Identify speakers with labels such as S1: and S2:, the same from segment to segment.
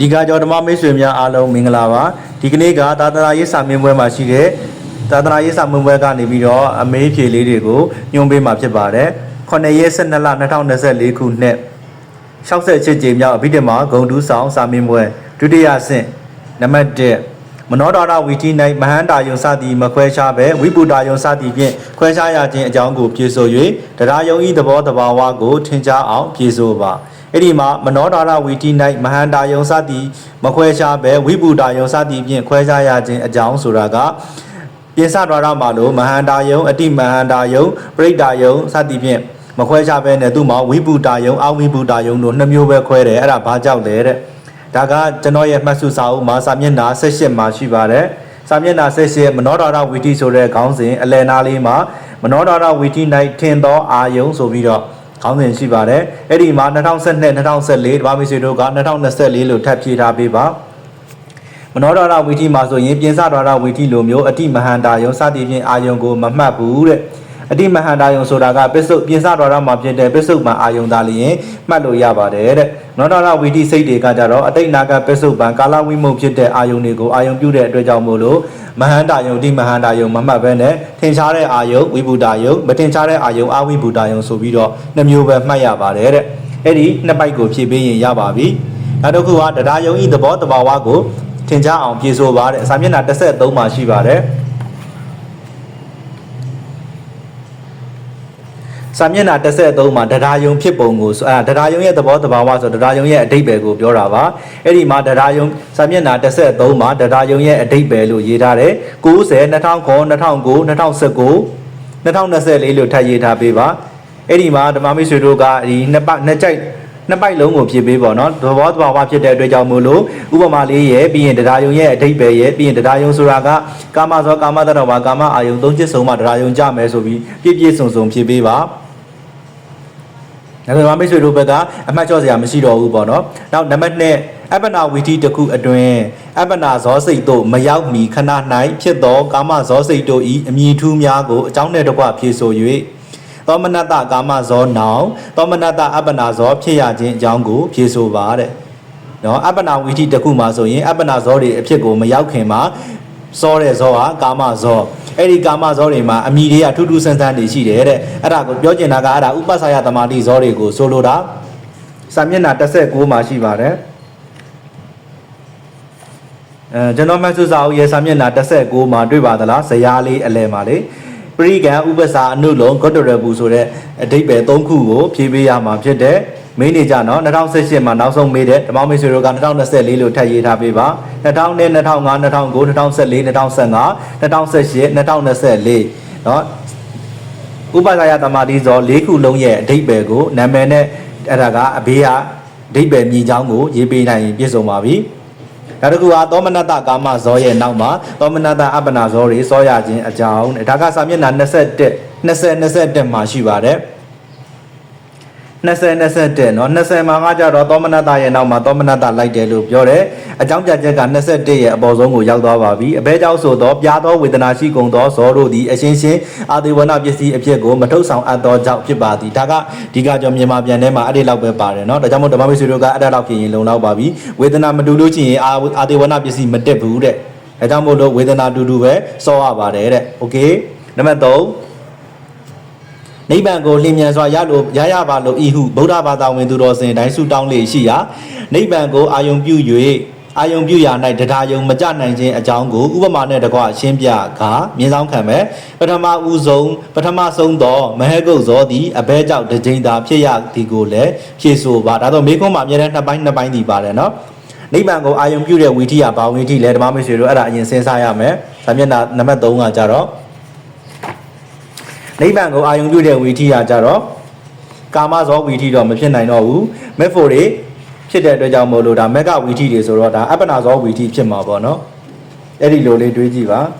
S1: ဒီကကြောဓမ္မမိတ်ဆွေများအားလုံးမင်္ဂလာပါဒီကနေ့ကသာသနာရေးစာမင်းပွဲမှာရှိတဲ့သာသနာရေးစာမင်းပွဲကနေပြီးတော့အမေးဖြေလေးတွေကိုညွှန်ပေးမှာဖြစ်ပါတယ်9ရက်12လ2024ခုနှစ်68ကြိမ်မြောက်အဘိဓမ္မာဂုံတူးဆောင်စာမင်းပွဲဒုတိယဆင့်နံပါတ်1မနောဒရဝီတီ၌မဟန္တာယုံစသည်မခွဲခြားပဲဝိပုဒ္ဓယုံစသည်ဖြင့်ခွဲခြားရခြင်းအကြောင်းကိုပြေဆို၍တရားယုံဤသဘောတဘာဝကိုထင်ရှားအောင်ပြေဆိုပါ အဲ့ဒီမှာမနောဒရဝီတီ၌မဟန္တာယုံစသည်မခွဲခြားပဲဝိပုဒ္ဓယုံစသည်ဖြင့်ခွဲခြားရခြင်းအကြောင်းဆိုတာကပြင်စတော်ရမှာလို့မဟန္တာယုံအတိမဟန္တာယုံပရိဒါယုံစသည်ဖြင့်မခွဲခြားပဲနဲ့သူ့မှာဝိပုဒ္ဓယုံအဝိပုဒ္ဓယုံတို့နှစ်မျိုးပဲခွဲတယ်အဲ့ဒါဘာကြောင့်လဲတဲ့ဒါကကျွန်တော်ရဲ့မှတ်စုစာအုပ်မှာစာမျက်နှာ78မှာရှိပါတယ်စာမျက်နှာ78မနောဒရဝီတီဆိုတဲ့ခေါင်းစဉ်အလယ်နာလေးမှာမနောဒရဝီတီ၌ထင်သောအာယုံဆိုပြီးတော့ ခေါင်းစဉ်ရှိပါတယ်အဲ့ဒီမှာ2012 2014ဓမ္မမိတ်ဆွေတို့က2024လို့ထပ်ဖြည့်ထားပေးပါမနောဒရဝီတီမှာဆိုရင်ပြင်စဒရဝီတီလိုမျိုးအတိမဟန္တာယုံစသည်ဖြင့်အာယုံကိုမမှတ်ဘူးတဲ့အတိမဟန္တာယုံဆိုတာကပစ္စုပြင်စတော်ရမှာဖြစ်တဲ့ပစ္စုပန်အာယုံသားလျင်မှတ်လို့ရပါတယ်တဲ့နောဒရဝီတိစိတ်တွေကကြတော့အတိတ်နာကပစ္စုပန်ကာလဝိမုတ်ဖြစ်တဲ့အာယုံတွေကိုအာယုံပြုတဲ့အတွက်ကြောင့်မို့လို့ မဟန္တာယုံတိမဟန္တာယုံမမှတ်ဘဲနဲ့ထင်ရှားတဲ့အာယုံဝိဗုဒ္ဓယုံမထင်ရှားတဲ့အာယုံအဝိဗုဒ္ဓယုံဆိုပြီးတော့နှစ်မျိုးပဲမှတ်ရပါတယ်တဲ့အဲ့ဒီနှစ်ပိုက်ကိုဖြည့်ပေးရင်ရပါပြီနောက်တစ်ခုကတရားယုံဤသဘောတဘာဝကိုထင်ရှားအောင်ပြေဆိုပါတဲ့စာမျက်နှာ33မှာရှိပါတယ် စာမျက်နှာ33မှာတရားယုံဖြစ်ပုံကိုဆိုအဲတရားယုံရဲ့သဘောတဘာဝဆိုတရားယုံရဲ့အဓိပ္ပာယ်ကိုပြောတာပါအဲ့ဒီမှာတရားယုံစာမျက်နှာ33မှာတရားယုံရဲ့အဓိပ္ပာယ်လို့ရေးထားတယ်90 2009 2009 2019 2024လို့ထပ်ရေးထားပေးပါအဲ့ဒီမှာဓမ္မမိတ်ဆွေတို့ကဒီနှစ်ပတ်နှစ်ကြိုက်နှစ်ပိုက်လုံးကိုဖြည့်ပေးပေါ့နော်သဘောတဘာဝဖြစ်တဲ့အတွက်ကြောင့်မို့လို့ဥပမာလေးရဲ့ပြီးရင်တရားယုံရဲ့အဓိပ္ပာယ်ရဲ့ပြီးရင်တရားယုံဆိုတာကကာမဇောကာမတ္တဝါကာမအာယုံသုံးချက်စုံမှာတရားယုံကြမယ်ဆိုပြီးပြည့်ပြည့်စုံစုံဖြည့်ပေးပါ ဒါဆိုမှမိတ်ဆွေတို့ဘက်ကအမှတ်ချော့စရာမရှိတော့ဘူးပေါ့နော်နောက်နံပါတ်2အပ္ပနာဝီတီတစ်ခုအတွင်းအပ္ပနာဇောစိတ်တို့မရောက်မီခဏ၌ဖြစ်သောကာမဇောစိတ်တို့ဤအမည်ထူးများကိုအကြောင်းနဲ့တကွဖြေဆို၍သောမနတကာမဇောနောင်သောမနတအပ္ပနာဇောဖြစ်ရခြင်းအကြောင်းကိုဖြေဆိုပါတဲ့နော်အပ္ပနာဝီတီတစ်ခုမှာဆိုရင်အပ္ပနာဇောတွေအဖြစ်ကိုမရောက်ခင်မှာစောတဲ့ဇောဟာကာမဇော အဲ့ဒီကာမဇောတွေမှာအမိတွေကထူးထူးဆန်းဆန်းတွေရှိတယ်တဲ့အဲ့ဒါကိုပြောချင်တာကအဲ့ဒါဥပ္ပဆာယသမာဓိဇောတွေကိုဆိုလိုတာစာမျက်နှာ16မှာရှိပါတယ်အဲကျွန်တော်မှတ်စုစာအုပ်ရဲ့စာမျက်နှာ16မှာတွေ့ပါသလားဇရာလေးအလယ်မှာလေပရိကံဥပ္ပစာအနုလုံးဂတ္တရဘူးဆိုတဲ့အဓိပ္ပာယ်၃ခုကိုဖြည့်ပေးရမှာဖြစ်တဲ့မင်းနေကြနော်2018မှာနောက်ဆုံးမေးတဲ့ဓမ္မမိတ်ဆွေတို့က2024လို့ထပ်ရေးထားပေးပါ2000နဲ့2005 2009 2014 2015 2018 2024နော်ဥပဒါယသမတိဇော၄ခုလုံးရဲ့အဓိပ္ပာယ်ကိုနာမည်နဲ့အဲ့ဒါကအဘေးကအဓိပ္ပာယ်မြည်ချောင်းကိုရေးပေးနိုင်ရင်ပြည့်စုံပါပြီနောက်တစ်ခုကသောမနတကာမဇောရဲ့နောက်မှာသောမနတအပ္ပနာဇောတွေစောရခြင်းအကြောင်းဒါကစာမျက်နှာ21 20 21မှာရှိပါတယ် 20 21เนาะ20မှာကကြတော့သောမနတရဲ့နောက်မှာသောမနတလိုက်တယ်လို့ပြောတယ်အကြောင်းပြချက်က21ရဲ့အပေါ်ဆုံးကိုရောက်သွားပါပြီအဘဲကြောင့်ဆိုတော့ပြားသောဝေဒနာရှိကုန်သောဇောတို့သည်အရှင်းရှင်းအာသေဝနာပစ္စည်းအဖြစ်ကိုမထုတ်ဆောင်အပ်သောကြောင့်ဖြစ်ပါသည်ဒါကဒီကကြောင့်မြန်မာပြန်ထဲမှာအဲ့ဒီလောက်ပဲပါတယ်เนาะဒါကြောင့်မို့ဓမ္မမိတ်ဆွေတို့ကအဲ့ဒါလောက်ဖြစ်ရင်လုံလောက်ပါပြီဝေဒနာမတူလို့ရှိရင်အာအာသေဝနာပစ္စည်းမတက်ဘူးတဲ့ဒါကြောင့်မို့လို့ဝေဒနာတူတူပဲစောရပါတယ်တဲ့โอเคနံပါတ်3 နိဗ္ဗာန်ကိုလျင်မြန်စွာရလို့ရရပါလို့ဤဟုဗုဒ္ဓဘာသာဝင်သူတော်စင်တိုင်းဆုတောင်းလေရှိရာနိဗ္ဗာန်ကိုအာယုံပြု၍အာယုံပြုရာ၌တရားယုံမကြနိုင်ခြင်းအကြောင်းကိုဥပမာနဲ့တကွရှင်းပြကာမြင်ဆောင်ခံမဲ့ပထမဦးဆုံးပထမဆုံးသောမဟကုတ်ဇောသည်အဘဲကြောင့်တကြိမ်သာဖြစ်ရသည်ကိုလည်းဖြေဆိုပါဒါတော့မေခွန်းမှာအများနဲ့နှစ်ပိုင်းနှစ်ပိုင်းဒီပါတယ်နော်နိဗ္ဗာန်ကိုအာယုံပြုတဲ့ဝီထိကဘာဝီထိလဲဓမ္မမိတ်ဆွေတို့အဲ့ဒါအရင်စဉ်းစားရမယ်။ဒါမျက်နှာနံပါတ်3ကကြတော့ နိဗ္ဗာန်ကိုအာယုံပြုတဲ့ဝီထိကကြတော့ကာမဇောဝီထိတော့မဖြစ်နိုင်တော့ဘူး။မက်ဖို့တွေဖြစ်တဲ့အတွက်ကြောင့်မို့လို့ဒါမက်ကဝီထိတွေဆိုတော့ဒါအပ္ပနာဇောဝီထိဖြစ်မှာပေါ့နော်။အဲ့ဒီလိုလေးတွေးကြည့်ပါ။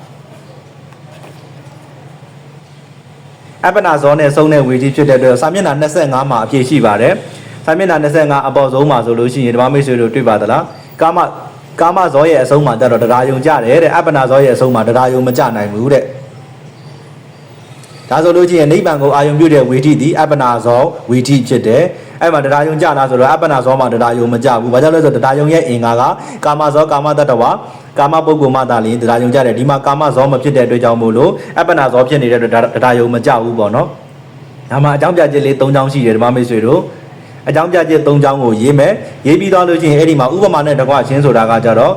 S1: အပ္ပနာဇောနဲ့ဆုံးတဲ့ဝီထိဖြစ်တဲ့အတွက်စာမျက်နှာ25မှာအပြည့်ရှိပါတယ်။စာမျက်နှာ25အပေါ်ဆုံးမှာဆိုလို့ရှိရင်ဓမ္မမိတ်ဆွေတို့တွေ့ပါသလား။ကာမကာမဇောရဲ့အဆုံးမှာကြတော့တရားယုံကြတယ်တဲ့အပ္ပနာဇောရဲ့အဆုံးမှာတရားယုံမကြနိုင်ဘူးတဲ့ ဒါဆိုလို့ချင်းနိဗ္ဗာန်ကိုအာယုံပြုတဲ့ဝီထိသည်အပ္ပနာဇောဝီထိဖြစ်တယ်အဲ့မှာတရားယုံကြလားဆိုတော့အပ္ပနာဇောမှာတရားယုံမကြဘူးဘာကြောင့်လဲဆိုတော့တရားယုံရဲ့အင်္ဂါကကာမဇောကာမတတ္တဝါကာမပုဂ္ဂိုလ်မှသာလျှင်တရားယုံကြတယ်ဒီမှာကာမဇောမဖြစ်တဲ့အတွက်ကြောင့်မို့လို့အပ္ပနာဇောဖြစ်နေတဲ့အတွက်တရားယုံမကြဘူးပေါ့နော်ဒါမှအကြောင်းပြချက်လေး၃ချောင်းရှိတယ်ဓမ္မမိတ်ဆွေတို့ အကြောင်းပြချက်၃ချောင်းကိုရေးမယ်ရေးပြီးသွားလို့ချင်းအဲ့ဒီမှာဥပမာနဲ့တကွချင်းဆိုတာကကြတော့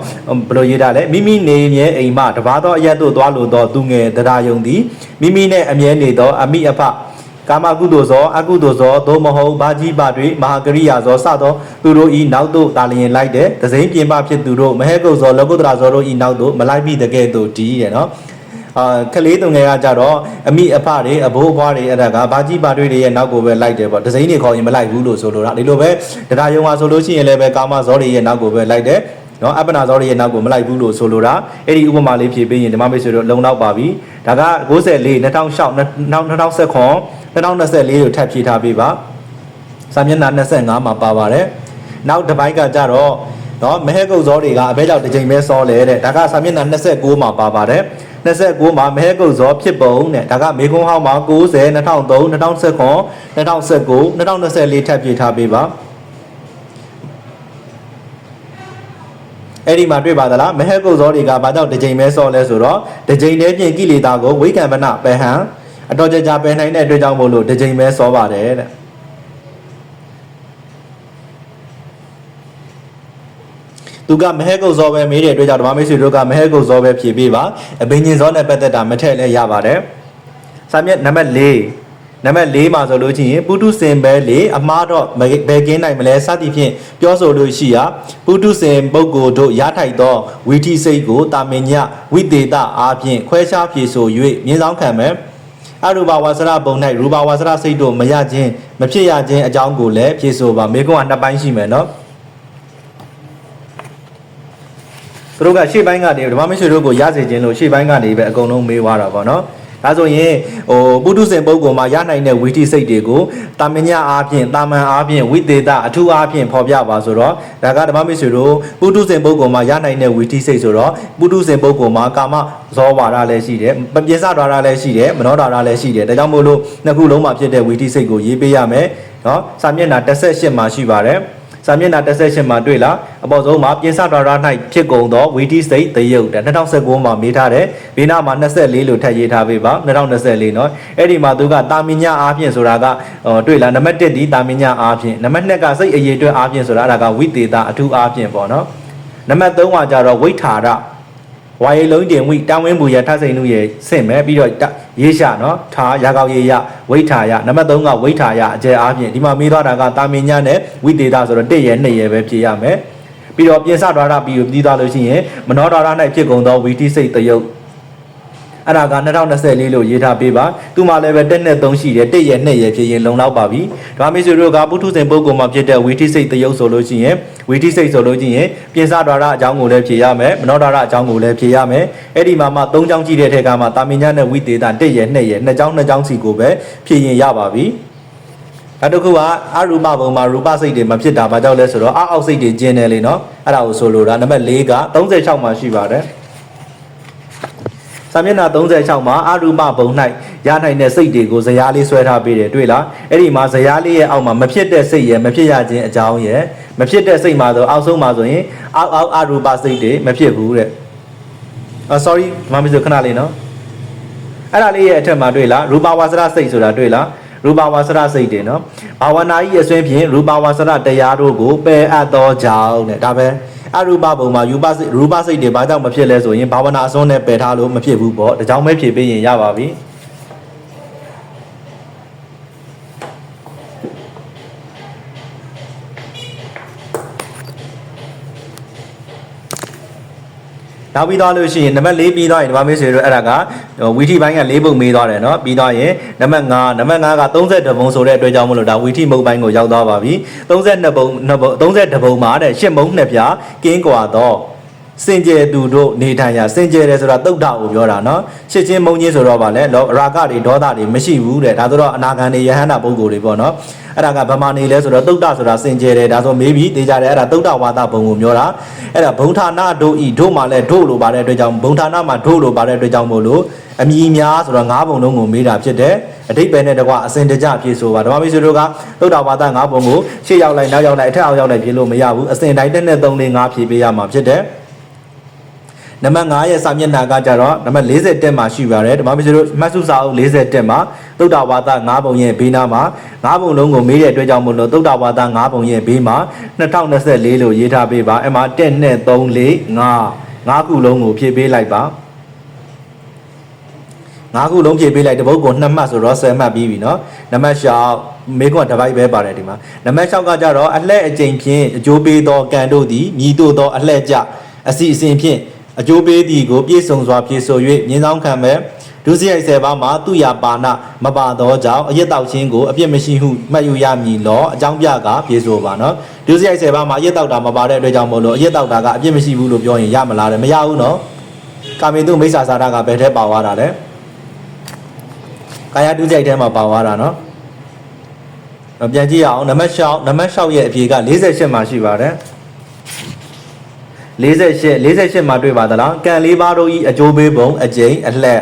S1: ဘယ်လိုရေးတာလဲမိမိနေမြဲအိမ်မှတပါးသောအရက်တို့သွားလို့တော့သူငယ်တရားယုံသည်မိမိနဲ့အမြဲနေသောအမိအဖကာမကုသိုလ်ဇောအကုသိုလ်ဇောသို့မဟုတ်ဘာကြီးပါတွေမဟာကရိယာဇောစသောသူတို့ဤနောက်သို့တာလျင်လိုက်တဲ့သစိမ့်ပြင်ပဖြစ်သူတို့မဟဲကုတ်ဇောလောကုတ္တရာဇောတို့ဤနောက်သို့မလိုက်ပြီးတကဲ့သို့တည်ရနော် အာခလေးတုံငယ်ကကြတော့အမိအဖတွေအဘိုးအဘွားတွေအဲ့ဒါကဘာကြီးပါတွေတွေရဲ့နောက်ကိုပဲလိုက်တယ်ပေါ့ဒစိမ့်တွေခေါ်ရင်မလိုက်ဘူးလို့ဆိုလိုတာဒီလိုပဲတရားယုံမှာဆိုလို့ရှိရင်လည်းပဲကာမဇောတွေရဲ့နောက်ကိုပဲလိုက်တယ်နော်အပ္ပနာဇောတွေရဲ့နောက်ကိုမလိုက်ဘူးလို့ဆိုလိုတာအဲ့ဒီဥပမာလေးဖြည့်ပေးရင်ဓမ္မမိတ်ဆွေတို့လုံလောက်ပါပြီဒါက94 2006 2019 2024ကိုထပ်ဖြည့်ထားပေးပါစာမျက်နှာ25မှာပါပါတယ်နောက်တစ်ပိုင်းကကြတော့နော်မဟဲကုတ်ဇောတွေကအဘဲကြောင့်တစ်ချိန်ပဲစောလဲတဲ့ဒါကစာမျက်နှာ29မှာပါပါတယ် 29မှာမဟဲကုတ်ဇောဖြစ်ပုံတဲ့ဒါကမေကွန်းဟောင်းမှာ90 2003 2019 2019 2024ထပ်ဖြည့်ထားပေးပါအဲ့ဒီမှာတွေ့ပါသလားမဟဲကုတ်ဇောတွေကဘာကြောင့်တစ်ချိန်ပဲစောလဲဆိုတော့တစ်ချိန်တည်းပြင်ကိလေသာကိုဝိကံပနပဟံအတော်ကြကြပယ်နိုင်တဲ့အတွက်ကြောင့်မို့လို့တစ်ချိန်ပဲစောပါတယ်တဲ့ သူကမဟဲကုတ်ဇောပဲမေးတဲ့အတွက်ကြောင့်ဓမ္မမိတ်ဆွေတို့ကမဟဲကုတ်ဇောပဲဖြေပေးပါအဘိညာဉ်ဇောနဲ့ပတ်သက်တာမထည့်လဲရပါတယ်စာမျက်နံပါတ်၄နံပါတ်၄မှာဆိုလို့ရှိရင်ပုထုစင်ပဲလေအမားတော့ဘယ်ကင်းနိုင်မလဲစသည်ဖြင့်ပြောဆိုလို့ရှိရာပုထုစင်ပုဂ္ဂိုလ်တို့ရထိုက်သောဝီထိစိတ်ကိုတာမင်ညဝိတေတအားဖြင့်ခွဲခြားဖြေဆို၍မြင်းဆောင်ခံမယ်အရူပဝါစရဘုံ၌ရူပဝါစရစိတ်တို့မရခြင်းမဖြစ်ရခြင်းအကြောင်းကိုလည်းဖြေဆိုပါမေကွန်းကနှစ်ပိုင်းရှိမယ်နော်သူ တို့ကရှေ့ပိုင်းကနေဓမ္မမရှိတို့ကိုရစေခြင်းလို့ရှေ့ပိုင်းကနေပဲအကုန်လုံးမေးသွားတာပေါ့နော်ဒါဆိုရင်ဟိုပုထုဇဉ်ပုဂ္ဂိုလ်မှာရနိုင်တဲ့ဝိတိစိတ်တွေကိုတာမညအားဖြင့်တာမန်အားဖြင့်ဝိသေသအထူးအားဖြင့်ဖော်ပြပါဆိုတော့ဒါကဓမ္မမိတ်ဆွေတို့ပုထုဇဉ်ပုဂ္ဂိုလ်မှာရနိုင်တဲ့ဝိတိစိတ်ဆိုတော့ပုထုဇဉ်ပုဂ္ဂိုလ်မှာကာမဇောဝါဒလည်းရှိတယ်ပပိစဓာရလည်းရှိတယ်မနောဓာရလည်းရှိတယ်ဒါကြောင့်မို့လို့နှစ်ခုလုံးမှာဖြစ်တဲ့ဝိတိစိတ်ကိုရေးပေးရမယ်နော်စာမျက်နှာ18မှာရှိပါတယ် စာမျက်နှာ38မှာတွေ့လာအပေါ်ဆုံးမှာပြင်ဆဒွါရ၌ဖြစ်ကုန်သောဝီတီစိတ်တရုတ်တဲ့2019မှာမေးထားတယ်ဘေးနားမှာ24လို့ထပ်ရေးထားပေးပါ2024နော်အဲ့ဒီမှာသူကတာမင်ညာအားဖြင့်ဆိုတာကတွေ့လာနံပါတ်1ဒီတာမင်ညာအားဖြင့်နံပါတ်2ကစိတ်အရေးအတွက်အားဖြင့်ဆိုတာအဲ့ဒါကဝိသေတာအထူးအားဖြင့်ပေါ့နော်နံပါတ်3ကကြတော့ဝိထာရဝါရေလုံးတင်ဝိတာဝင်းမူရထဆိုင်မှုရဆင့်မဲ့ပြီးတော့ ရေးရှာနော်ထားရာကောက်ရေးရဝိထာရနံပါတ်3ကဝိထာရအကျယ်အားဖြင့်ဒီမှာမေးသွားတာကတာမင်ညာနဲ့ဝိတေတာဆိုတော့1ရဲ့2ရဲ့ပဲဖြေရမယ်ပြီးတော့ပြင်စဒွါရပြီးပြီးသွားလို့ရှိရင်မနောဒွါရ၌ဖြစ်ကုန်သောဝီတိစိတ်တယုတ် အဲ့ဒါက2024လို့ရေးထားပေးပါသူမှလည်းပဲတက်နဲ့3ရှိတယ်တက်ရဲ့2ရဲ့ဖြစ်ရင်လုံလောက်ပါပြီဒါမေဆိုတို့ကပုထုဇဉ်ပုဂ္ဂိုလ်မှာဖြစ်တဲ့ဝီတိစိတ်တယုတ်ဆိုလို့ရှိရင်ဝီတိစိတ်ဆိုလို့ရှိရင်ပြင်စဒွါရအကြောင်းကိုလည်းဖြေရမယ်မနောဒွါရအကြောင်းကိုလည်းဖြေရမယ်အဲ့ဒီမှာမှ3ချောင်းကြည့်တဲ့ထက်ကမှတာမင်ညာနဲ့ဝိတေတာတက်ရဲ့2ရဲ့2ချောင်း2ချောင်းစီကိုပဲဖြေရင်ရပါပြီနောက်တစ်ခုကအရူပဘုံမှာရူပစိတ်တွေမဖြစ်တာဘာကြောင့်လဲဆိုတော့အအောက်စိတ်တွေကျင်းတယ်လေနော်အဲ့ဒါကိုဆိုလိုတာနံပါတ်၄က36မှာရှိပါတယ် စာမျက်နှာ36မှာအရူပဘုံ၌ရနိုင်တဲ့စိတ်တွေကိုဇရာလေးဆွဲထားပေးတယ်တွေ့လားအဲ့ဒီမှာဇရာလေးရဲ့အောက်မှာမဖြစ်တဲ့စိတ်ရဲ့မဖြစ်ရခြင်းအကြောင်းရဲ့မဖြစ်တဲ့စိတ်မှာဆိုအောက်ဆုံးမှာဆိုရင်အောက်အောက်အရူပစိတ်တွေမဖြစ်ဘူးတဲ့အာ sorry မမဆိုခဏလေးနော်အဲ့ဒါလေးရဲ့အထက်မှာတွေ့လားရူပဝါစရစိတ်ဆိုတာတွေ့လားရူပဝါစရစိတ်တွေနော်ဘာဝနာကြီးအစွဲဖြင့်ရူပဝါစရတရားတို့ကိုပယ်အပ်သောကြောင့်တဲ့ဒါပဲ အရူပဘုံမှာယူပစိတ်ရူပစိတ်တွေဘာကြောင့်မဖြစ်လဲဆိုရင်ဘာဝနာအစွန်းနဲ့ပယ်ထားလို့မဖြစ်ဘူးပေါ့ဒါကြောင့်ပဲဖြေပေးရင်ရပါပြီ နောက်ပြီးသွားလို့ရှိရင်နံပါတ်၄ပြီးသွားရင်ဒီမှာမေးဆွေတို့အဲ့ဒါကဝီထီပိုင်းက၄ပုံမေးသွားတယ်နော်ပြီးသွားရင်နံပါတ်5နံပါတ်5က32ပုံဆိုတဲ့အတွက်ကြောင့်မလို့ဒါဝီထီမုတ်ပိုင်းကိုရောက်သွားပါပြီ32ပုံ32ပုံမှာတဲ့8ပုံ2ပြားကင်းကွာတော့ စင်ကြယ်သူတို့နေထိုင်ရာစင်ကြယ်တယ်ဆိုတာတုတ်တာကိုပြောတာနော်ချစ်ချင်းမုန်းချင်းဆိုတော့ဗာလဲလောရာဂတွေဒေါသတွေမရှိဘူးတဲ့ဒါဆိုတော့အနာဂံတွေယဟန္တာပုဂ္ဂိုလ်တွေပေါ့နော်အဲ့ဒါကဗမာနေလဲဆိုတော့တုတ်တာဆိုတာစင်ကြယ်တယ်ဒါဆိုမေးပြီးသိကြတယ်အဲ့ဒါတုတ်တာဝါဒဘုံကိုပြောတာအဲ့ဒါဘုံဌာနတို့ဤတို့မှလဲတို့လိုပါတဲ့အတွက်ကြောင့်ဘုံဌာနမှာတို့လိုပါတဲ့အတွက်ကြောင့်မို့လို့အမြည်များဆိုတော့ငါးဘုံလုံးကိုမေးတာဖြစ်တယ်အတိတ်ပဲနဲ့တကွအစင်တကြပြေဆိုပါဓမ္မမိတ်ဆွေတို့ကသုဒ္ဓဝါဒငါးဘုံကိုရှေ့ရောက်လိုက်နောက်ရောက်လိုက်အထက်အောက်ရောက်လိုက်ပြေလို့မရဘူးအစင်တိုင်းတစ်နဲ့3 4 5ဖြည့်ပေးရမှာဖြစ်တယ် နံပါတ်9ရဲ့စာမျက်နှာကကြတော့နံပါတ်40တက်မှာရှိပါတယ်ဓမ္မမိတ်ဆွေတို့မှတ်စုစာအုပ်40တက်မှာသုဒ္ဓဝါဒ9ဘုံရဲ့ဘေးနားမှာ9ဘုံလုံးကိုမေးတဲ့အတွက်ကြောင့်မို့လို့သုဒ္ဓဝါဒ9ဘုံရဲ့ဘေးမှာ2024လို့ရေးထားပေးပါအဲ့မှာ1နဲ့3 4 5 9ခုလုံးကိုဖြည့်ပေးလိုက်ပါ9ခုလုံးဖြည့်ပေးလိုက်တပုတ်ကို2မှတ်ဆိုတော့10မှတ်ပြီးပြီเนาะနံပါတ်6မေကွန်တစ်ပိုက်ပဲပါတယ်ဒီမှာနံပါတ်6ကကြတော့အလှဲ့အကျိန်ဖြင့်အကျိုးပေးသောကံတို့သည်မြည်တို့သောအလှဲ့ကြအစီအစဉ်ဖြင့် အကျိုးပေးသည်ကိုပြည့်စုံစွာဖြည့်ဆို၍မြင်းဆောင်ခံမဲ့ဒုစရိုက်ဆယ်ပါးမှာသူရပါဏမပါသောကြောင့်အရက်တောက်ခြင်းကိုအပြစ်မရှိဟုမှတ်ယူရမည်လောအကြောင်းပြကပြေဆိုပါနော်ဒုစရိုက်ဆယ်ပါးမှာအရက်တောက်တာမပါတဲ့အတွက်ကြောင့်မို့လို့အရက်တောက်တာကအပြစ်မရှိဘူးလို့ပြောရင်ရမလားလဲမရဘူးနော်ကာမေတုမိစ္ဆာစာရကဘယ်ထဲပါသွားတာလဲကာယဒုစရိုက်ထဲမှာပါသွားတာနော်ပြန်ကြည့်ရအောင်နံပါတ်6နံပါတ်6ရဲ့အဖြေက48မှာရှိပါတယ် 48 48မှာတွေ့ပါသလားကံလေးပါးတို့ဤအကျိုးပေးပုံအကျိန်အလှက်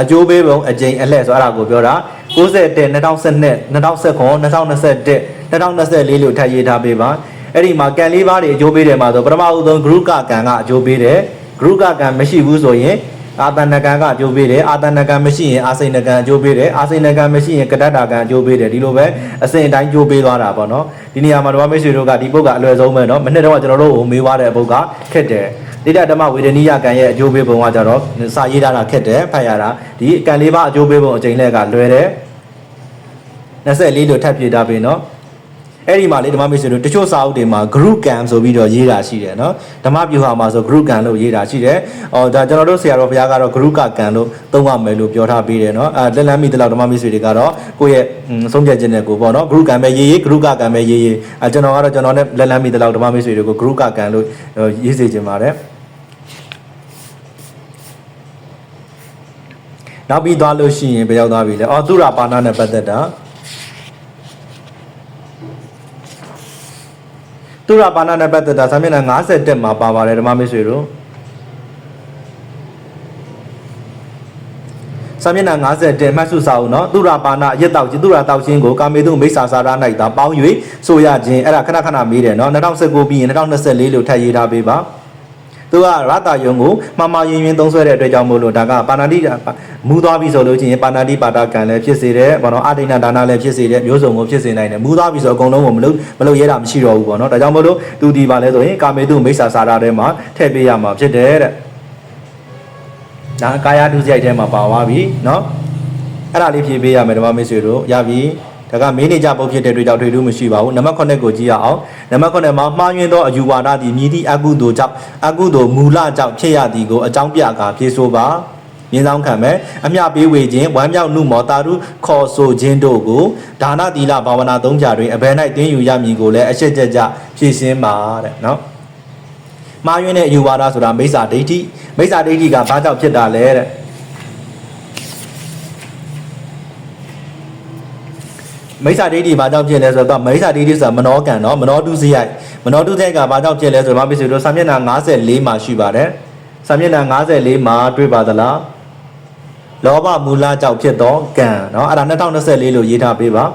S1: အကျိုးပေးပုံအကျိန်အလှက်ဆိုအဲ့ဒါကိုပြောတာ61 2012 2019 2021 2024လို့ထပ်ရေးထားပေးပါအဲ့ဒီမှာကံလေးပါးတွေအကျိုးပေးတယ်မှာဆိုပထမဦးဆုံး group ကကံကအကျိုးပေးတယ် group ကကံမရှိဘူးဆိုရင် အာတဏကံကအကျိုးပေးတယ်အာတဏကံမရှိရင်အာစိဏကံအကျိုးပေးတယ်အာစိဏကံမရှိရင်ကတ္တတာကံအကျိုးပေးတယ်ဒီလိုပဲအစဉ်အတိုင်းကျိုးပေးသွားတာပေါ့နော်ဒီနေရာမှာဓမ္မမိတ်ဆွေတို့ကဒီပုဂ္ဂအလွယ်ဆုံးပဲနော်မနှစ်တော့ကျွန်တော်တို့ဟိုမေးသွားတဲ့ပုဂ္ဂခက်တယ်တိတ္တဓမ္မဝေဒနိယကံရဲ့အကျိုးပေးပုံကကြတော့စာရေးထားတာခက်တယ်ဖတ်ရတာဒီကံလေးပါအကျိုးပေးပုံအချိန်လက်ကလွယ်တယ်24လို့ထပ်ပြထားပြီနော် အဲ့ဒီမှာလေဓမ္မမိတ်ဆွေတို့တချို့စာအုပ်တွေမှာ group cam ဆိုပြီးတော့ရေးတာရှိတယ်နော်ဓမ္မပြူဟာမှာဆို group cam လို့ရေးတာရှိတယ်။အော်ဒါကျွန်တော်တို့ဆရာတော်ဘုရားကတော့ group cam လို့သုံးရမယ်လို့ပြောထားပေးတယ်နော်။အဲလက်လန်းမိတလောက်ဓမ္မမိတ်ဆွေတွေကတော့ကိုယ့်ရဲ့ဆုံးဖြတ်ချက်နဲ့ကိုပေါ့နော် group cam ပဲရေးရေး group cam ပဲရေးရေးအဲကျွန်တော်ကတော့ကျွန်တော်နဲ့လက်လန်းမိတလောက်ဓမ္မမိတ်ဆွေတွေကို group cam လို့ရေးစေချင်ပါတယ်။နောက်ပြီးသွားလို့ရှိရင်ဘယ်ရောက်သွားပြီလဲ။အော်သူရပါဏနဲ့ပတ်သက်တာ သူရပါဏနဲ့ပတ်သက်တာစာမျက်နှာ50တက်မှာပါပါတယ်ဓမ္မမိတ်ဆွေတို့စာမျက်နှာ50တက်မှတ်စုစာအုပ်နော်သူရပါဏရက်တောက်ခြင်းသူရတောက်ခြင်းကိုကာမေတုမိစ္ဆာစာရ၌သာပေါင်း၍ဆိုရခြင်းအဲ့ဒါခဏခဏမေးတယ်နော်2019ပြီးရင်2024လို့ထပ်ရေးထားပေးပါ သူကရတာယုံကိုမမရင်ရင်သုံးဆွဲတဲ့အတွက်ကြောင့်မို့လို့ဒါကပါဏာတိမူသွားပြီဆိုလို့ချင်းပါဏာတိပါဒကံလည်းဖြစ်စေတယ်ဘောနော်အဒိဏဒါနလည်းဖြစ်စေတယ်မျိုးစုံကိုဖြစ်စေနိုင်တယ်မူသွားပြီဆိုအကုန်လုံးကိုမလုပ်မလုပ်ရတာမရှိတော့ဘူးပေါ့နော်ဒါကြောင့်မို့လို့သူဒီပါလဲဆိုရင်ကာမေတုမိစ္ဆာစာရထဲမှာထည့်ပေးရမှာဖြစ်တယ်တဲ့ဒါကာယဒုစရိုက်ထဲမှာပါသွားပြီနော်အဲ့ဒါလေးဖြည့်ပေးရမယ်ဓမ္မမိတ်ဆွေတို့ရပြီ ဒါကမင်းနေကြပုတ်ဖြစ်တဲ့တွေ့ကြောင့်တွေ့လို့မရှိပါဘူးနံပါတ်9ကိုကြည့်ရအောင်နံပါတ်9မှာမှားယွင်းသောအယူဝါဒသည်မြည်သည့်အကုသိုလ်ကြောင့်အကုသိုလ်မူလကြောင့်ဖြစ်ရသည်ကိုအကြောင်းပြကာဖြေဆိုပါမြင်းဆောင်ခံမဲ့အမျှပေးဝေခြင်းဝမ်းမြောက်နှုမောတာရုခေါ်ဆိုခြင်းတို့ကိုဒါနသီလဘာဝနာသုံးကြတွင်အဘယ်၌တင်းယူရမည်ကိုလည်းအရှိတ်ကြကြဖြည့်ရှင်းပါတဲ့နော်မှားယွင်းတဲ့အယူဝါဒဆိုတာမိစ္ဆာဒိဋ္ဌိမိစ္ဆာဒိဋ္ဌိကဘာကြောင့်ဖြစ်တာလဲတဲ့ မိစ္ဆာဒိဋ္ဌိဘာကြောင့်ဖြစ်လဲဆိုတော့မိစ္ဆာဒိဋ္ဌိဆိုတာမနောကံเนาะမနောတုစရိုက်မနောတုစရိုက်ကဘာကြောင့်ဖြစ်လဲဆိုတော့မဖြစ်ဆိုတော့စာမျက်နှာ54မှာရှိပါတယ်စာမျက်နှာ54မှာတွေ့ပါသလားလောဘမူလကြောင့်ဖြစ်သောကံเนาะအဲ့ဒါ2024လို့ရေးထားပေးပါ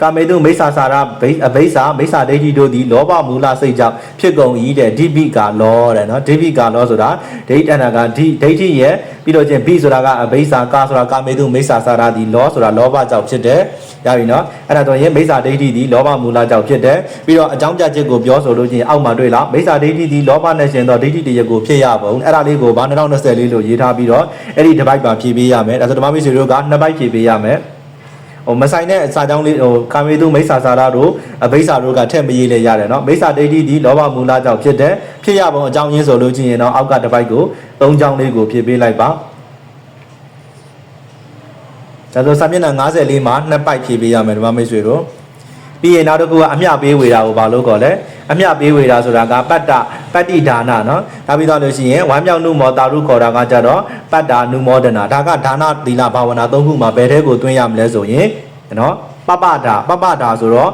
S1: ကာမေတုမိစ္ဆာစာရဘိအဘိဆာမိစ္ဆာဒိဋ္ဌိတို့သည်လောဘမူလစိတ်ကြောင့်ဖြစ်ကုန်၏တဲ့ဒီပိကာလောတဲ့နော်ဒီပိကာလောဆိုတာဒိဋ္ဌအနာကဒီဒိဋ္ဌိရဲ့ပြီးတော့ချင်းဘိဆိုတာကအဘိဆာကာဆိုတာကာမေတုမိစ္ဆာစာရသည်လောဆိုတာလောဘကြောင့်ဖြစ်တယ်ရပြီနော်အဲ့ဒါဆိုရင်မိစ္ဆာဒိဋ္ဌိသည်လောဘမူလကြောင့်ဖြစ်တယ်ပြီးတော့အကြောင်းပြချက်ကိုပြောဆိုလို့ချင်းအောက်မှာတွေ့လားမိစ္ဆာဒိဋ္ဌိသည်လောဘနဲ့ရှင်သောဒိဋ္ဌိတရကိုဖြစ်ရပုံအဲ့ဒါလေးကိုဘာ2024လို့ရေးထားပြီးတော့အဲ့ဒီတစ်ပိုက်ပါဖြည့်ပေးရမယ်ဒါဆိုဓမ္မမိတ်ဆွေတို့ကနှစ်ပိုက်ဖြည့်ပေးရမယ် ဟိုမဆိုင်တဲ့စာကြောင်းလေးဟိုကာမေတုမိစ္ဆာစာရတို့အဘိဆာတို့ကထက်မရေးလေရတယ်နော်မိစ္ဆာဒိဋ္ဌိဒီလောဘမူလကြောင့်ဖြစ်တဲ့ဖြစ်ရပုံအကြောင်းရင်းဆိုလို့ချင်းရင်တော့အောက်ကတစ်ပိုက်ကိုသုံးချောင်းလေးကိုဖြည့်ပေးလိုက်ပါဒါဆိုစာမျက်နှာ54မှာနှစ်ပိုက်ဖြည့်ပေးရမယ်ဓမ္မမိတ်ဆွေတို့ ပြီးရင်နောက်တစ်ခုကအမျှပေးဝေတာကိုဘာလို့ခေါ်လဲအမျှပေးဝေတာဆိုတာကပတ္တပတ္တိဒါနနော်ဒါပြီးတော့လို့ရှိရင်ဝမ်းမြောက်နုမောတာရုခေါ်တာကကြတော့ပတ္တာနုမောဒနာဒါကဒါနသီလဘာဝနာသုံးခုမှာဘယ်ထဲကိုတွင်းရမလဲဆိုရင်နော်ပပဒါပပဒါဆိုတော့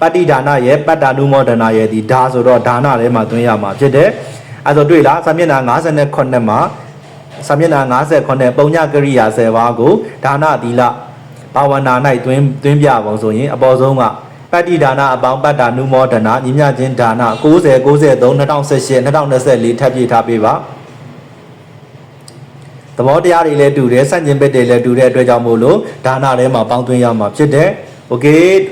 S1: ပတ္တိဒါနရဲ့ပတ္တာနုမောဒနာရဲ့ဒီဒါဆိုတော့ဒါနထဲမှာတွင်းရမှာဖြစ်တယ်အဲဆိုတွေ့လားစာမျက်နှာ58မှာစာမျက်နှာ58ပုံညကရိယာ10ပါးကိုဒါနသီလဘာဝနာ၌တွင်းတွင်းပြပုံဆိုရင်အပေါ်ဆုံးက ပတ္တိဒါနအပေါင်းပတ္တာနုမောဒနာညီမြချင်းဒါန90 93 2018 2024ထပ်ပြထားပေးပါသဘောတရားတွေလည်းတူတယ်စန့်ကျင်ဘက်တွေလည်းတူတဲ့အတွက်ကြောင့်မို့လို့ဒါနထဲမှာပေါင်းသွင်းရမှာဖြစ်တယ်โอเค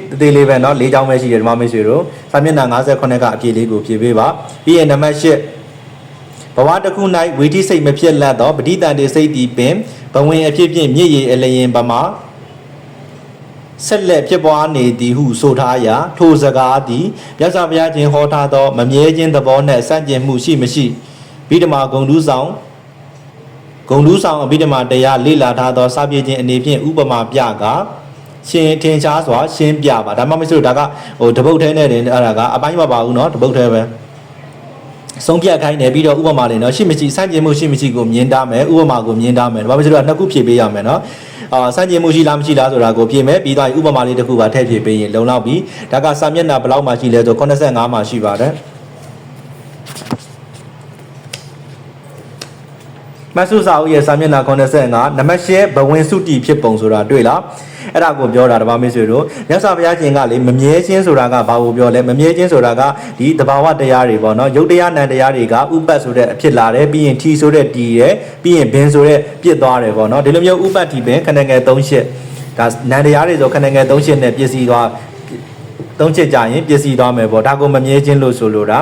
S1: တသေးလေးပဲเนาะ၄ချောင်းပဲရှိတယ်ဓမ္မမိတ်ဆွေတို့စာမျက်နှာ58ကအပြည့်လေးကိုဖြည့်ပေးပါပြီးရင်နံပါတ်8ဘဝတစ်ခု၌ဝိသိစိတ်မဖြစ်လက်သောပဋိသန္ဓေစိတ်သည်ပင်ဘဝင်အဖြစ်ဖြင့်မြည်ရည်အလျင်ပမာ ဆက်လက်ဖြစ်ပွားနေသည်ဟုဆိုထားရာထိုစကားသည်မြတ်စွာဘုရားရှင်ဟောထားသောမမြဲခြင်းသဘောနှင့်စန့်ကျင်မှုရှိမရှိဗိဓမာဂုံတူးဆောင်ဂုံတူးဆောင်အဘိဓမာတရားလေ့လာထားသောစာပြေခြင်းအနေဖြင့်ဥပမာပြကာရှင်ထင်ရှားစွာရှင်းပြပါဒါမှမဟုတ်ဒါကဟိုတပုတ်ထဲနဲ့တင်အဲ့ဒါကအပိုင်းမပါဘူးเนาะတပုတ်ထဲပဲ ဆုံးဖြတ်ခိုင်းတယ်ပြီးတော့ဥပမာလေးနော်ရှိမရှိစန့်ကျင်မှုရှိမရှိကိုမြင်တာမယ်ဥပမာကိုမြင်တာမယ်ဘာဖြစ်လို့လဲနှစ်ခုဖြည့်ပေးရမယ်နော်အာစန့်ကျင်မှုရှိလားမရှိလားဆိုတာကိုပြင်မယ်ပြီးတော့ဥပမာလေးတစ်ခုပါထည့်ဖြည့်ပေးရင်လုံလောက်ပြီဒါကစာမျက်နှာဘလောက်မှရှိလဲဆို85မှာရှိပါတယ် မဆုစာအုပ်ရဲ့စာမျက်နှာ85နံပါတ်8ဘဝင်စုတီဖြစ်ပုံဆိုတာတွေ့လားအဲ့ဒါကိုပြောတာဓမ္မမင်းဆွေတို့မြတ်စွာဘုရားရှင်ကလေမမြဲခြင်းဆိုတာကဘာကိုပြောလဲမမြဲခြင်းဆိုတာကဒီတဘာဝတရားတွေပေါ့နော်ယုတ်တရားနံတရားတွေကဥပတ်ဆိုတဲ့အဖြစ်လာတယ်ပြီးရင်ထီဆိုတဲ့တီရယ်ပြီးရင်ဘင်ဆိုတဲ့ပြစ်သွားတယ်ပေါ့နော်ဒီလိုမျိုးဥပတ်တီပင်ခဏငယ်3ရှစ်ဒါနံတရားတွေဆိုခဏငယ်3ရှစ်နဲ့ပြည့်စည်သွားသုံးချက်ကြရင်ပြည့်စည်သွားမယ်ပေါ့ဒါကိုမမြဲခြင်းလို့ဆိုလိုတာ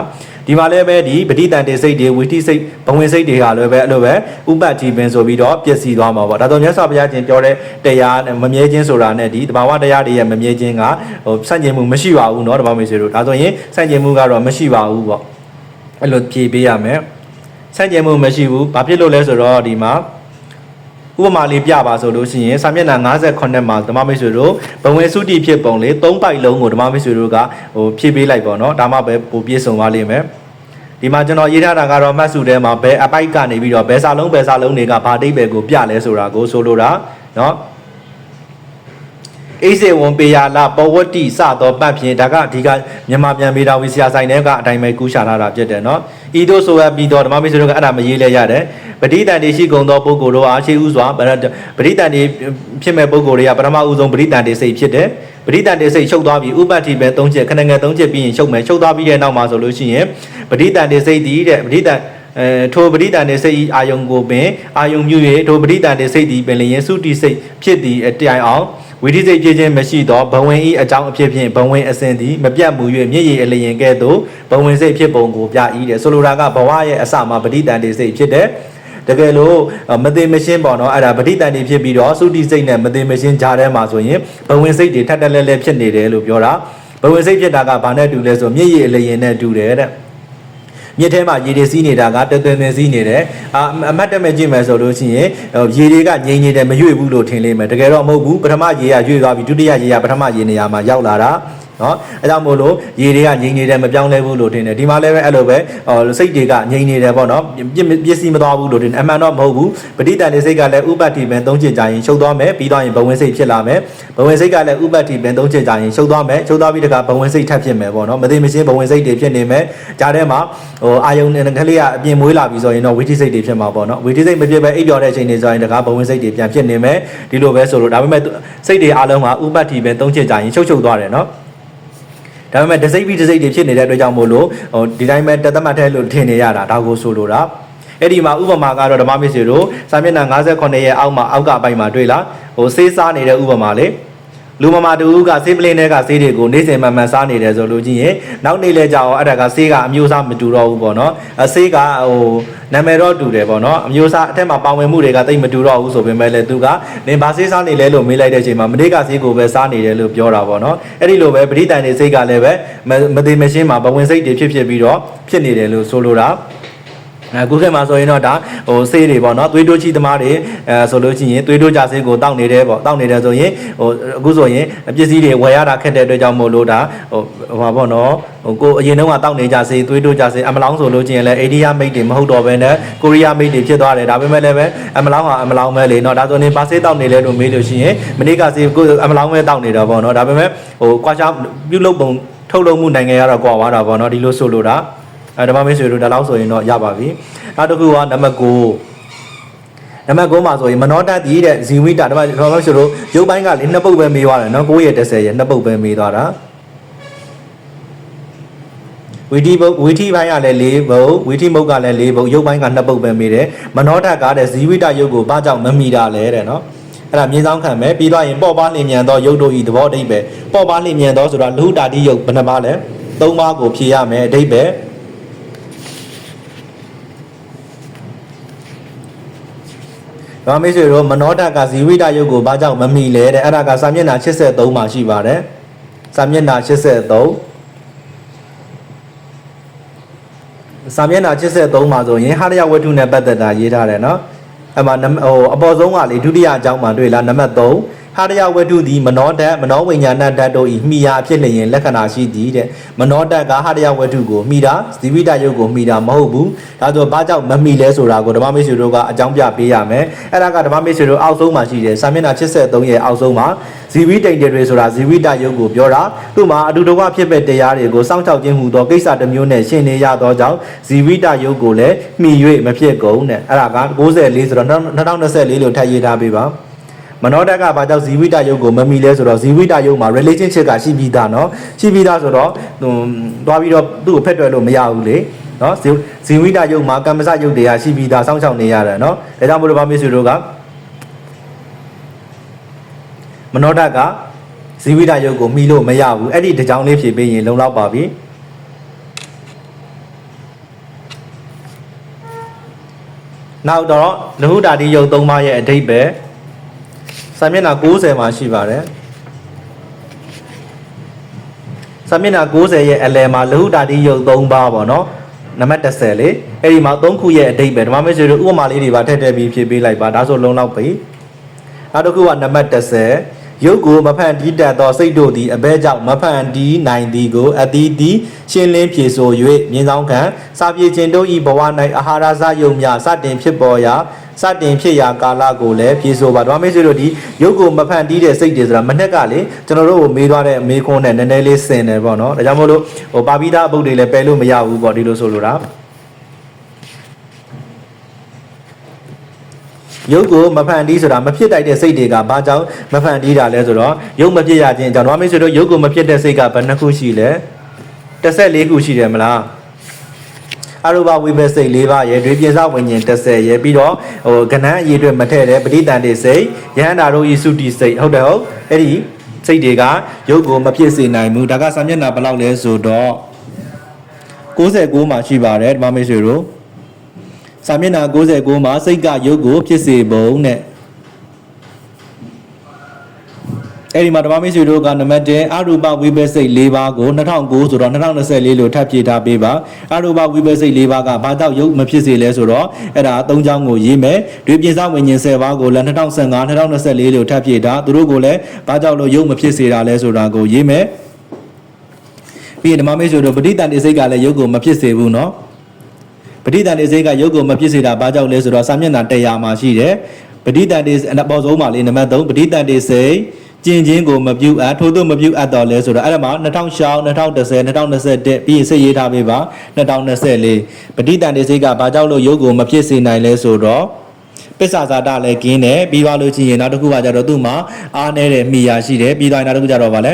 S1: ဒီမှာလည်းပဲဒီပဋိတန်တေစိတ်တွေဝိတိစိတ်ဘဝင်စိတ်တွေကလည်းပဲအဲ့လိုပဲဥပတ်တိပင်ဆိုပြီးတော့ပြည့်စည်သွားမှာပေါ့ဒါတော့မြတ်စွာဘုရားရှင်ပြောတဲ့တရားမမြဲခြင်းဆိုတာနဲ့ဒီတဘာဝတရားတွေရဲ့မမြဲခြင်းကဟိုဆန့်ကျင်မှုမရှိပါဘူးเนาะတဘာမေဆွေတို့ဒါဆိုရင်ဆန့်ကျင်မှုကတော့မရှိပါဘူးပေါ့အဲ့လိုဖြေပေးရမယ်ဆန့်ကျင်မှုမရှိဘူးဘာဖြစ်လို့လဲဆိုတော့ဒီမှာ ဥပမာလေးပြပါဆိုလို့ရှိရင်စာမျက်နှာ58မှာဓမ္မမိတ်ဆွေတို့ဘဝင်စုတိဖြစ်ပုံလေး၃ပိုက်လုံးကိုဓမ္မမိတ်ဆွေတို့ကဟိုဖြည့်ပေးလိုက်ပေါ့နော်ဒါမှပဲပိုပြည့်စုံသွားလိမ့်မယ်ဒီမှာကျွန်တော်ရေးထားတာကတော့မှတ်စုထဲမှာဘယ်အပိုက်ကနေပြီးတော့ဘယ်စာလုံးဘယ်စာလုံးတွေကဘာတိတ်ပဲကိုပြလဲဆိုတာကိုဆိုလိုတာเนาะအိစေဝံပေယလာပဝတ္တိစသောပတ်ဖြင့်ဒါကဒီကမြန်မာပြန်မေတာဝီဆရာဆိုင်တဲ့ကအတိုင်းပဲကူးရှာထားတာဖြစ်တယ်เนาะဤသို့ဆိုရပြီးတော့ဓမ္မမိတ်ဆွေတို့ကအဲ့ဒါမရေးလဲရတယ် ပဋိတန်တေရှိကုံသောပုဂ္ဂိုလ်တို့အားရှိဥစွာပဋိတန်တေဖြစ်မဲ့ပုဂ္ဂိုလ်တွေကပထမဦးဆုံးပဋိတန်တေစိတ်ဖြစ်တယ်ပဋိတန်တေစိတ်ချုပ်သွားပြီးဥပ္ပတ္တိပဲ၃ချက်ခဏငယ်၃ချက်ပြီးရင်ချုပ်မယ်ချုပ်သွားပြီးတဲ့နောက်မှာဆိုလို့ရှိရင်ပဋိတန်တေစိတ်တည်တဲ့ပဋိတန်အဲထိုပဋိတန်တေစိတ်ဤအာယုံကိုပင်အာယုံမြူ၍ထိုပဋိတန်တေစိတ်သည်ပင်လျင်စုတိစိတ်ဖြစ်သည်အတိုင်အောင်ဝိသိစိတ်ပြည့်ခြင်းမရှိသောဘဝင်ဤအကြောင်းအဖြစ်ဖြင့်ဘဝင်အစဉ်သည်မပြတ်မူ၍မြည်ရည်အလျင်ကဲ့သို့ဘဝင်စိတ်ဖြစ်ပုံကိုပြဤတဲ့ဆိုလိုတာကဘဝရဲ့အစမှာပဋိတန်တေစိတ်ဖြစ်တဲ့ တကယ်လို့မသေးမရှင်းပေါ့နော်အဲ့ဒါပဋိတန်တွေဖြစ်ပြီးတော့သုတိစိတ်နဲ့မသေးမရှင်းကြားထဲမှာဆိုရင်ဘဝင်စိတ်တွေထက်တက်လဲလဲဖြစ်နေတယ်လို့ပြောတာဘဝင်စိတ်ဖြစ်တာကဘာနဲ့တူလဲဆိုမြည်ရည်အလျင်နဲ့တူတယ်တဲ့မြစ်ထဲမှာရေတွေစီးနေတာကတွယ်တွယ်နဲ့စီးနေတယ်အာအမတ်တမဲ့ကြည့်မယ်ဆိုလို့ရှိရင်ရေတွေကငြိမ်နေတယ်မရွေ့ဘူးလို့ထင်လိမ့်မယ်တကယ်တော့မဟုတ်ဘူးပထမရေကရွေ့သွားပြီးဒုတိယရေကပထမရေနေရာမှာရောက်လာတာ နော်အဲကြောင့်မို့လို့ရေတွေကငြိမ်နေတယ်မပြောင်းလဲဘူးလို့ထင်တယ်ဒီမှာလည်းပဲအဲ့လိုပဲဟောစိတ်တွေကငြိမ်နေတယ်ပေါ့နော်ပြပစ္စည်းမသွားဘူးလို့ထင်တယ်အမှန်တော့မဟုတ်ဘူးပဋိတန်တဲ့စိတ်ကလည်းဥပတ္တိပင်သုံးချက်ကြာရင်ရှုပ်သွားမယ်ပြီးတော့ရင်ဘဝင်စိတ်ဖြစ်လာမယ်ဘဝင်စိတ်ကလည်းဥပတ္တိပင်သုံးချက်ကြာရင်ရှုပ်သွားမယ်ရှုပ်သွားပြီးတခါဘဝင်စိတ်ထပ်ဖြစ်မယ်ပေါ့နော်မသိမရှင်းဘဝင်စိတ်တွေဖြစ်နေမယ်ကြားထဲမှာဟိုအာယုန်နဲ့ကလေးကအပြင်မွေးလာပြီဆိုရင်တော့ဝိသိစိတ်တွေဖြစ်မှာပေါ့နော်ဝိသိစိတ်မဖြစ်ပဲအိပ်ပျော်တဲ့အချိန်တွေဆိုရင်တခါဘဝင်စိတ်တွေပြန်ဖြစ်နေမယ်ဒီလိုပဲဆိုလို့ဒါပေမဲ့စိတ်တွေအားလုံးကဥပတ္တိပင်သုံးချက်ကြာရင်ရှုပ်ရှုပ်သွားတယ်နော် ဒါပေမဲ့ဒစိမ့်ပြီးဒစိမ့်တွေဖြစ်နေတဲ့အတွက်ကြောင့်မို့လို့ဟိုဒီတိုင်းပဲတသက်မှတ်ထဲလို့ထင်နေရတာဒါကိုဆိုလိုတာအဲ့ဒီမှာဥပမာကတော့ဓမ္မမစ္စည်းတို့စာမျက်နှာ58ရဲ့အောက်မှာအောက်ကအပိုင်းမှာတွေ့လားဟိုစေးစားနေတဲ့ဥပမာလေ လူမမာတူကဆေးပလင်းတွေကဆေးတွေကိုနေ့စဉ်မှန်မှန်စားနေတယ်ဆိုလို့ချင်းရင်နောက်နေ့လဲကြာအောင်အဲ့ဒါကဆေးကအမျိုးအစားမတူတော့ဘူးပေါ့နော်အဆေးကဟိုနာမည်တော့တူတယ်ပေါ့နော်အမျိုးအစားအထက်မှာပါဝင်မှုတွေကတိတ်မတူတော့ဘူးဆိုပေမဲ့လည်းသူကနေဘာဆေးစားနေလဲလို့မေးလိုက်တဲ့အချိန်မှာမနေ့ကဆေးကိုပဲစားနေတယ်လို့ပြောတာပေါ့နော်အဲ့ဒီလိုပဲပရိသန်နေစိတ်ကလည်းပဲမသေးမရှင်းမှာဘဝင်စိတ်တွေဖြစ်ဖြစ်ပြီးတော့ဖြစ်နေတယ်လို့ဆိုလိုတာ အခုခေတ်မှာဆိုရင်တော့ဒါဟိုဆေးတွေပေါ့နော်သွေးတိုးချီသမားတွေအဲဆိုလို့ရှိရင်သွေးတိုးကြဆေးကိုတောက်နေတယ်ပေါ့တောက်နေတယ်ဆိုရင်ဟိုအခုဆိုရင်ပစ္စည်းတွေဝယ်ရတာခက်တဲ့အတွက်ကြောင့်မို့လို့ဒါဟိုဟိုပါပေါ့နော်ဟိုကိုအရင်တုန်းကတောက်နေကြဆေးသွေးတိုးကြဆေးအမလောင်းဆိုလို့ရှိရင်လည်းအိန္ဒိယမိတ်တွေမဟုတ်တော့ဘဲနဲ့ကိုရီးယားမိတ်တွေဖြစ်သွားတယ်ဒါပေမဲ့လည်းပဲအမလောင်းဟာအမလောင်းပဲလေနော်ဒါဆိုရင်ပါဆေးတောက်နေလဲလို့မေးလို့ရှိရင်မနေ့ကဆေးကိုအမလောင်းပဲတောက်နေတော့ပေါ့နော်ဒါပေမဲ့ဟိုကွာချာပြုတ်လုပုံထုတ်လုပ်မှုနိုင်ငံရတော့ကွာသွားတာပေါ့နော်ဒီလိုဆိုလို့တာ အဲဓမ္မမေးဆွေတို့ဒါလောက်ဆိုရင်တော့ရပါပြီနောက်တစ်ခုကနံပါတ်9နံပါတ်9မှာဆိုရင်မနောတတ်တည်တဲ့ဇီဝိတဓမ္မဓမ္မဆိုလို့ရုပ်ပိုင်းကလေနှစ်ပုတ်ပဲမေးသွားတယ်နော်9ရက်10ရက်နှစ်ပုတ်ပဲမေးသွားတာဝီတီဘုတ်ဝီတီပိုင်းကလည်း၄ဘုတ်ဝီတီမုတ်ကလည်း၄ဘုတ်ရုပ်ပိုင်းကနှစ်ပုတ်ပဲမေးတယ်မနောတတ်ကတဲ့ဇီဝိတရုပ်ကိုဘာကြောင့်မမီတာလဲတဲ့နော်အဲ့ဒါမြေဆောင်ခံမယ်ပြီးတော့ရင်ပေါ့ပါလျင်မြန်သောရုပ်တို့ဤသဘောအဓိပ္ပာယ်ပေါ့ပါလျင်မြန်သောဆိုတာလူတာတိရုပ်ဘယ်နှပါလဲ၃ပါးကိုဖြေရမယ်အဓိပ္ပာယ် ဒါမိတ်ဆွေတို့မနောတကဇီဝိတယုတ်ကိုဘာကြောင့်မမီလဲတဲ့အဲ့ဒါကစာမျက်နှာ83မှာရှိပါတယ်စာမျက်နှာ83စာမျက်နှာ83မှာဆိုရင်ဟာရယဝတ္ထုနဲ့ပတ်သက်တာရေးထားတယ်နော်အဲ့မှာနံဟိုအပေါ်ဆုံးကလေဒုတိယအကြောင်းမှာတွေ့လားနံပါတ်3 ဟာရယဝတ္ထုသည်မနောဓာတ်မနောဝိညာဏဓာတ်တို့ဤမိယာဖြစ်လျင်လက္ခဏာရှိသည်တဲ့မနောဓာတ်ကဟာရယဝတ္ထုကိုမိတာဇီဝိတယုတ်ကိုမိတာမဟုတ်ဘူးဒါဆိုဘာကြောင့်မမိလဲဆိုတာကိုဓမ္မမိတ်ဆွေတို့ကအကြောင်းပြပေးရမယ်အဲ့ဒါကဓမ္မမိတ်ဆွေတို့အောက်ဆုံးမှာရှိတယ်စာမျက်နှာ83ရဲ့အောက်ဆုံးမှာဇီဝိတိန်တွေဆိုတာဇီဝိတယုတ်ကိုပြောတာသူ့မှာအတူတကွဖြစ်မဲ့တရားတွေကိုစောင့်ရှောက်ခြင်းဟူသောကိစ္စတစ်မျိုးနဲ့ရှင်းနေရသောကြောင့်ဇီဝိတယုတ်ကိုလည်းမှီ၍မဖြစ်ကုန်တဲ့အဲ့ဒါက94ဆိုတော့2024လို့ထပ်ရေးထားပေးပါ မနောတက်ကဘာကြောင့်ဇီဝိတယုတ်ကိုမမီလဲဆိုတော့ဇီဝိတယုတ်မှာ relationship ကရှိပြီးသားနော်ရှိပြီးသားဆိုတော့ဟိုတွားပြီးတော့သူ့ကိုဖက်တွယ်လို့မရဘူးလေနော်ဇီဝိတယုတ်မှာကမ္မစယုတ်တွေကရှိပြီးသားစောင့်ရှောက်နေရတယ်နော်ဒါကြောင့်မလို့ဗမေဆွေတို့ကမနောတက်ကဇီဝိတယုတ်ကိုမီလို့မရဘူးအဲ့ဒီတကြောင်လေးဖြေပေးရင်လုံလောက်ပါပြီနောက်တော့လဟုတာတိယုတ်၃ပါးရဲ့အဓိပ္ပာယ် စာမျက်နှာ90မှာရှိပါတယ်စာမျက်နှာ90ရဲ့အလယ်မှာလဟုတာတိယုတ်၃ပါးပေါ့နော်နံပါတ်30လေအဲ့ဒီမှာ၃ခုရဲ့အဓိပ္ပာယ်ဓမ္မမေဆွေတို့ဥပမာလေးတွေပါထည့်ထည့်ပြီးဖြည့်ပေးလိုက်ပါဒါဆိုလုံလောက်ပြီနောက်တစ်ခုကနံပါတ်30 ရုပ်ကိုမဖန်တီးတတ်သောစိတ်တို့သည်အဘဲကြောင့်မဖန်တီးနိုင်သည်ကိုအတီးတီရှင်းလင်းဖြေဆို၍မြင်းဆောင်ခံစာပြေခြင်းတို့ဤဘဝ၌အာဟာရဇယုံများစတင်ဖြစ်ပေါ်ရာစတင်ဖြစ်ရာကာလကိုလည်းဖြေဆိုပါဓမ္မမေဆွေတို့ဒီရုပ်ကိုမဖန်တီးတဲ့စိတ်တွေဆိုတာမနေ့ကလေကျွန်တော်တို့ကိုမေးသွားတဲ့မေးခွန်းနဲ့နည်းနည်းလေးဆင်တယ်ပေါ့နော်ဒါကြောင့်မို့လို့ဟိုပါပိသားအပုတ်တွေလည်းပယ်လို့မရဘူးပေါ့ဒီလိုဆိုလိုတာ ရုပ်ကိုမဖန်တီးဆိုတာမဖြစ်တိုက်တဲ့စိတ်တွေကဘာကြောင့်မဖန်တီးတာလဲဆိုတော့ရုပ်မဖြစ်ရခြင်းကြောင့်ဓမ္မမေဆွေတို့ရုပ်ကိုမဖြစ်တဲ့စိတ်ကဘယ်နှခုရှိလဲ14ခုရှိတယ်မလားအရူပဝိပစိတ်၄ပါးရဲ့ဒွေပြစဝိညာဉ်30ရဲ့ပြီးတော့ဟိုကဏ္ဍအရေးအတွက်မထည့်တဲ့ပဋိတန်တိစိတ်ယဟန္တာတို့ဤစုတိစိတ်ဟုတ်တယ်ဟုတ်အဲ့ဒီစိတ်တွေကရုပ်ကိုမဖြစ်စေနိုင်ဘူးဒါကစာမျက်နှာဘယ်လောက်လဲဆိုတော့69မှာရှိပါတယ်ဓမ္မမေဆွေတို့ စာမျက်နှာ69မှာစိတ်ကရုပ်ကိုဖြစ်စေပုံတဲ့အဲ့ဒီမှာဓမ္မမိတ်ဆွေတို့ကနံပါတ်1အရူပဝိပဿိတ်၄ပါးကို2009ဆိုတော့2024လို့ထပ်ဖြည့်ထားပေးပါအရူပဝိပဿိတ်၄ပါးကဘာကြောင့်ရုပ်မဖြစ်စေလဲဆိုတော့အဲ့ဒါ၃ချောင်းကိုရေးမယ်တွေပြင်စဝิญဉ်10ပါးကိုလည်း2015 2024လို့ထပ်ဖြည့်ထားသူတို့ကိုလည်းဘာကြောင့်လို့ရုပ်မဖြစ်စေတာလဲဆိုတာကိုရေးမယ်ပြီးရင်ဓမ္မမိတ်ဆွေတို့ပဋိသန္ဓေစိတ်ကလည်းရုပ်ကိုမဖြစ်စေဘူးเนาะ ပဋိသန္ဓေစိတ်ကရုပ်ကိုမဖြစ်စေတာဘာကြောင့်လဲဆိုတော့စာမျက်နှာ100မှာရှိတယ်ပဋိသန္ဓေအပေါ်ဆုံးမှာလေးနံပါတ်3ပဋိသန္ဓေစိတ်ကျင်ချင်းကိုမပြုတ်အပ်ထို့သို့မပြုတ်အပ်တော့လဲဆိုတော့အဲ့ဒါမှာ2006 2010 2021ပြီးစိတ်ရေးထားပေးပါ2024ပဋိသန္ဓေစိတ်ကဘာကြောင့်လို့ရုပ်ကိုမဖြစ်စေနိုင်လဲဆိုတော့ပစ္ဆာဇာတလည်းကင်းတယ်ပြီးသွားလို့ရှိရင်နောက်တစ်ခုကကြတော့သူ့မှာအားနေတဲ့မိယာရှိတယ်ပြီးသွားရင်နောက်တစ်ခုကြတော့ဗာလဲ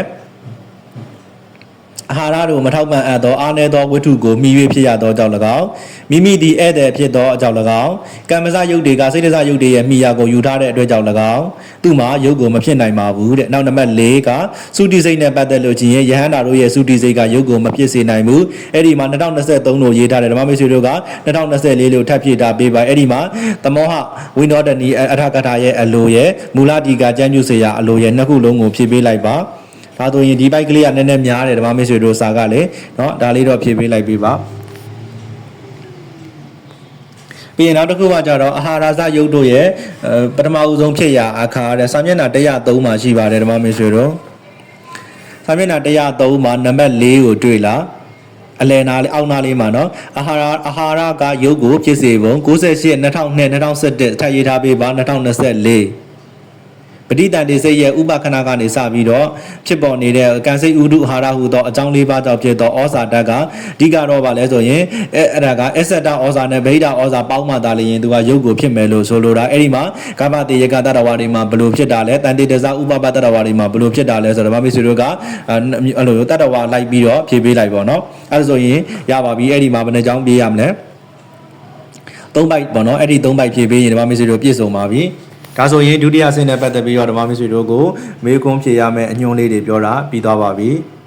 S1: အာဟာရတို့မထောက်ပံ့အပ်သောအားနည်းသောဝိတ္ထုကိုမိ၍ဖြစ်ရသောကြောင့်၎င်းမိမိသည်ဧည့်သည်ဖြစ်သောအကြောင်း၎င်းကမ္မဇယုတ်တွေကစိတ်တစယုတ်တွေရဲ့မိယာကိုယူထားတဲ့အတွက်ကြောင့်၎င်းသူ့မှာယုတ်ကိုမဖြစ်နိုင်ပါဘူးတဲ့နောက်နံပါတ်၄ကသုတိစိတ်နဲ့ပတ်သက်လို့ချင်းယဟန္တာတို့ရဲ့သုတိစိတ်ကယုတ်ကိုမဖြစ်စေနိုင်ဘူးအဲ့ဒီမှာ2023လို့ရေးထားတယ်ဓမ္မမိတ်ဆွေတို့က2024လို့ထပ်ဖြည့်ထားပေးပါအဲ့ဒီမှာသမောဟဝိနောဒနီအထာကထာရဲ့အလိုရဲ့မူလတီကကျမ်းညွတ်စေရအလိုရဲ့နှစ်ခုလုံးကိုဖြည့်ပေးလိုက်ပါ ဒါဆိုရင်ဒီဘိုက်ကလေးကနည်းနည်းများတယ်ဓမ္မမိတ်ဆွေတို့စာကလည်းเนาะဒါလေးတော့ဖြည့်ပေးလိုက်ပေးပါ ပြီးရင်နောက်တစ်ခုကကြတော့အာဟာရစယုတ်တို့ရဲ့အဲပထမဦးဆုံးဖြစ်ရာအခါတဲ့စာမျက်နှာ103မှာရှိပါတယ်ဓမ္မမင်းဆွေတို့စာမျက်နှာ103မှာနံပါတ်4ကိုတွေ့လားအလယ်နာလေးအောက်နာလေးမှာနော်အာဟာရအာဟာရကယုတ်ကိုဖြစ်စေပုံ98 2002 2017ထပ်ရေးထားပေးပါ2024 ပဋိသန္ဓေစိတ်ရဲ့ဥပခဏကနေစပြီးတော့ဖြစ်ပေါ်နေတဲ့ကံစိတ်ဥဒုအာဟာရဟူသောအကြောင်းလေးပါးကြောင့်ဖြစ်သောဩဇာဓာတ်ကအဓိကတော့ဗာလဲဆိုရင်အဲအဲ့ဒါကအစ္ဆဒဩဇာနဲ့ဗိဒဩဇာပေါင်းမှသာလျှင်သူကယုတ်ကိုဖြစ်မယ်လို့ဆိုလိုတာအဲ့ဒီမှာကာမတေယကတတဝါတွေမှာဘယ်လိုဖြစ်တာလဲတန်တေတဇဥပပတတဝါတွေမှာဘယ်လိုဖြစ်တာလဲဆိုတော့ဗာမိတ်ဆွေတို့ကအဲ့လိုတတဝါလိုက်ပြီးတော့ဖြေပေးလိုက်ပေါ့နော်အဲ့ဒါဆိုရင်ရပါပြီအဲ့ဒီမှာဘယ်နှကြောင်းပြေးရမလဲ၃ဘိုက်ပေါ့နော်အဲ့ဒီ၃ဘိုက်ဖြည့်ပေးရင်ဓမ္မမစ္စည်းတို့ပြည့်စုံပါပြီ ဒါဆိုရင်ဒုတိယဆင့်နဲ့ပတ်သက်ပြီးတော့ဓမ္မမစ္စည်းတို့ကိုမေးခွန်းဖြေရမယ့်အညွှန်းလေးတွေပြောတာပြီးသွားပါပြီ။